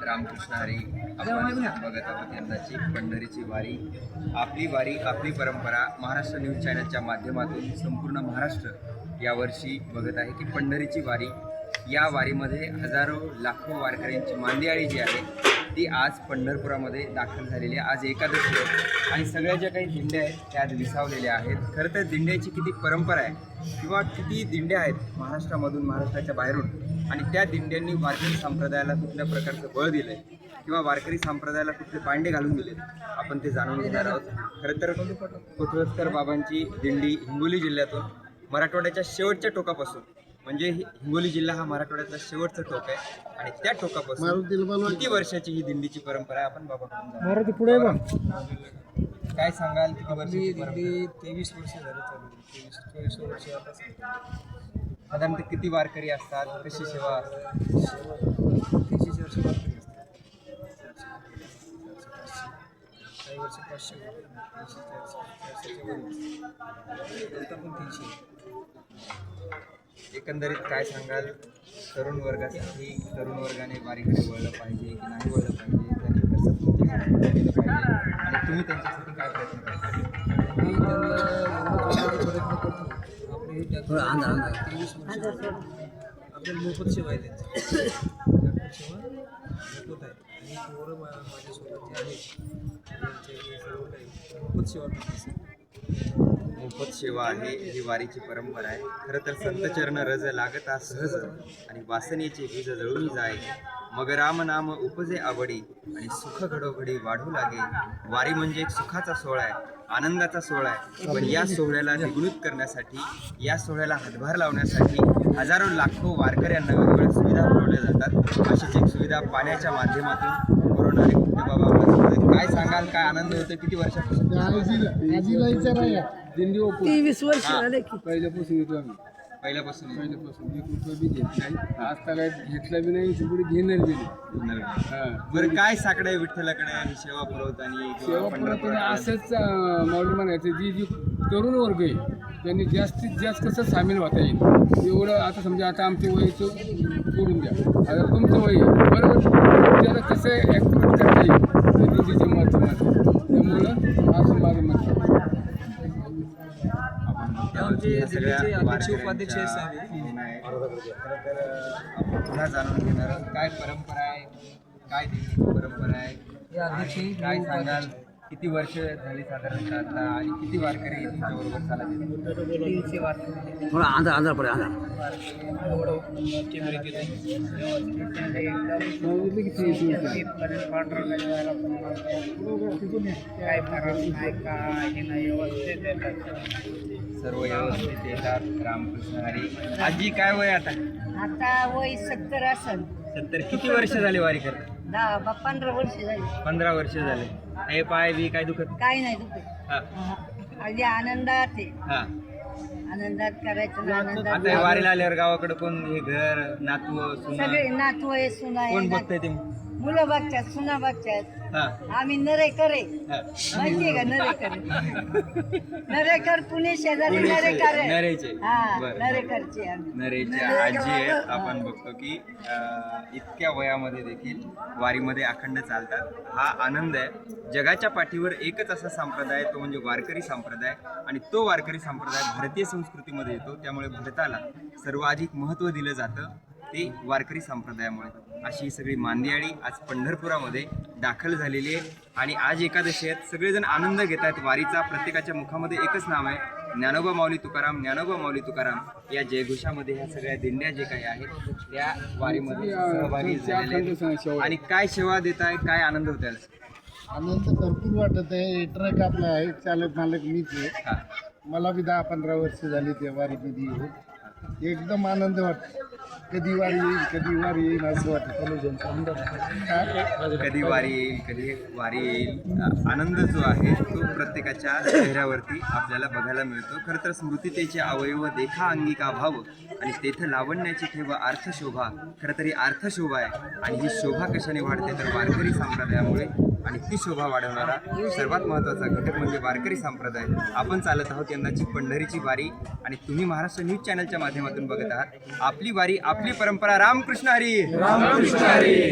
रामकृष्ण हरी आपण बघत आहोत यंदाची पंढरीची वारी. आपली वारी आपली परंपरा महाराष्ट्र न्यूज चॅनलच्या माध्यमातून संपूर्ण महाराष्ट्र यावर्षी बघत आहे की पंढरीची वारी. या वारीमध्ये हजारो लाखो वारकऱ्यांची मांदियाळी जी आहे ती आज पंढरपुरामध्ये दाखल झालेली आहे. आज एकादशी आहे आणि सगळ्या ज्या काही दिंड्या आहेत त्या आज विसावलेल्या आहेत. खरं तर दिंड्याची किती परंपरा आहे किंवा किती दिंड्या आहेत महाराष्ट्रामधून महाराष्ट्राच्या बाहेरून आणि त्या दिंड्यांनी वारकरी संप्रदायाला कुठल्या प्रकारचं बळ दिलं आहे किंवा वारकरी संप्रदायाला कुठले पांडे घालून दिले आपण ते जाणून घेणार आहोत. खरं तर कोथळसकर बाबांची दिंडी हिंगोली जिल्ह्यातून मराठवाड्याच्या शेवटच्या टोकापासून म्हणजे हि- हिंगोली जिल्हा हा मराठवाड्यातला शेवटचं टोक आहे. आणि त्या टोकापासून किती वर्षाची ही दिंडीची परंपरा आहे आपण बाबाकडून जाणून मारुती पुढे. काय सांगाल किती आहे? तेवीस वर्ष झाले चालू तेवीस चोवीस वर्ष आता साधारणतः किती वारकरी असतात? कशी सेवा तीनशे चारशे काही वर्ष पाचशे तीनशे चारशे चारशेच्या वर आता पण तीनशे एकंदरीत काय सांगाल? तरुण वर्गासाठी तरुण वर्गाने वारीकडे वळलं पाहिजे की नाही वळलं पाहिजे? त्यांनी कसं केलं पाहिजे? आणि तुम्ही त्यांच्यासाठी काय प्रयत्न करता? आपले हे त्यात तेवीस वर्ष आपल्याला मोफत सेवा आहे त्यांची मोफत सेवा मोफत आहे मोफत सेवा आहे ही वारीची परंपरा आहे. खरं तर संत चरण रज लागता सहज आणि वासनेचे बीज जळून जाय. मग राम नाम उपजे आवडी आणि सुख घडोघडी वाढू लागे. वारी म्हणजे एक सुखाचा सोहळा आहे आनंदाचा सोहळा आहे. पण या सोहळ्याला द्विगुणित करण्यासाठी या सोहळ्याला हातभार लावण्यासाठी हजारो लाखो वारकऱ्यांना वेगवेगळ्या सुविधा पुरवल्या जातात. अशीच एक सुविधा पाण्याच्या माध्यमातून पुरवणारे काय सांगाल? काय आनंद होतो किती वर्षापासून तेवीस वर्ष. झाले की. पहिल्यापासून येतो आम्ही. पहिल्यापासून? पहिल्यापासून. एक रुपया बी घेत नाही. आज काय घेतला बी नाही पुढे घेणार बी नाही. हा. बरं काय साकडे विठ्ठलाकडे? आणि सेवा पुरवताना सेवा किंवा पुरवताना पंढरपुरात असंच अं, माऊली म्हणायचं जी जी तरुण वर्ग आहे त्यांनी जास्तीत जास्त कसं सामील होता येईल? एवढं आता समजा आता आमचे वयचं सोडून द्या. आता तुमचं वय आहे. बरोबर त्याला कसं ॲक्टिवेट करता येईल ते दिंडीच्या माध्यमातून त्यामुळं असं माझं मत आहे. सगळ्या उपाध्यक्ष आपण पुन्हा जाणून घेणार आहोत काय परंपरा आहे काय परंपरा आहे काय सांगाल किती वर्ष झाली साधारणतः आता आणि किती वारकरी तुमच्या बरोबर चालत आहेत? थोडा अंधार अंधार पडे अंधार सांगितलं की तीस वर्ष. सर्व व्यवस्थित येतात. रामकृष्ण हरी आजी काय वय आता? आता वय सत्तर असन. सत्तर. किती वर्ष झाली वारी करता दहा बा पंधरा वर्ष झाली. पंधरा वर्ष झाले. हे पाय बी काय दुखत? काय नाही दुखत. हा. अगदी आनंदात आहे. हा. आनंदात करायचं ना आता हे वारीला आल्यावर गावाकडे कोण हे घर नातू सुना? सगळे नातू आहे सुना आहे कोण बघतंय ते? मुलं बघतात सुना बघतात हा. आम्ही नरेकर आहे. हा. माहितीये का नरेकर? नरेकर पुणे शेजारी पुणेचे, नरेकर आहे. नरेचे. हा बरं. नरेकरचे आम्ही. आजी आहेत. आपण बघतो की अं, इतक्या वयामध्ये देखील वारीमध्ये अखंड चालतात. हा आनंद आहे. जगाच्या पाठीवर एकच असा संप्रदाय आहे, तो म्हणजे वारकरी संप्रदाय. आणि तो वारकरी संप्रदाय भारतीय संस्कृतीमध्ये येतो. त्यामुळे भारताला सर्वाधिक महत्त्व दिलं जातं. ते वारकरी संप्रदायामुळे. अशी सगळी मांदियाळी आज पंढरपुरामध्ये दाखल झालेली आहे. आणि आज एकादशी आहेत सगळेजण आनंद घेत आहेत. वारीचा प्रत्येकाच्या मुखामध्ये एकच नाव आहे. ज्ञानोबा माऊली तुकाराम ज्ञानोबा माऊली तुकाराम. या जयघोषामध्ये ह्या सगळ्या दिंड्या जे काही आहेत त्या वारीमध्ये सहभागी झालेल्या आहेत. आणि काय सेवा देत आहे काय आनंद होत आहे? आनंद भरपूर वाटत आहे. ट्रक आपला आहे. चालक मालक मीच आहे. मला बी दहा पंधरा वर्ष झाली त्या वारीमध्ये येऊन. एकदम आनंद वाटतो. कधी वारी येईल कधी वारी येईल असं वाटतं कधी वारी येईल कधी वारी येईल. आनंद जो आहे तो प्रत्येकाच्या चेहऱ्यावरती आपल्याला बघायला मिळतो. खरं तर स्मृतितेचे अवयव देखा अंगिका भाव आणि तेथे लावण्याची ठेव अर्थशोभा. खरं तरी अर्थशोभा आहे. आणि ही शोभा कशाने वाढते तर वारकरी संप्रदायामुळे आणि ती शोभा वाढवणारा सर्वात महत्त्वाचा घटक म्हणजे वारकरी संप्रदाय. आपण चालत आहोत यंदाची पंढरीची वारी आणि तुम्ही महाराष्ट्र न्यूज चॅनलच्या माध्यमातून बघत आहात. आपली वारी आपली परंपरा. रामकृष्ण हरी! रामकृष्ण हरी!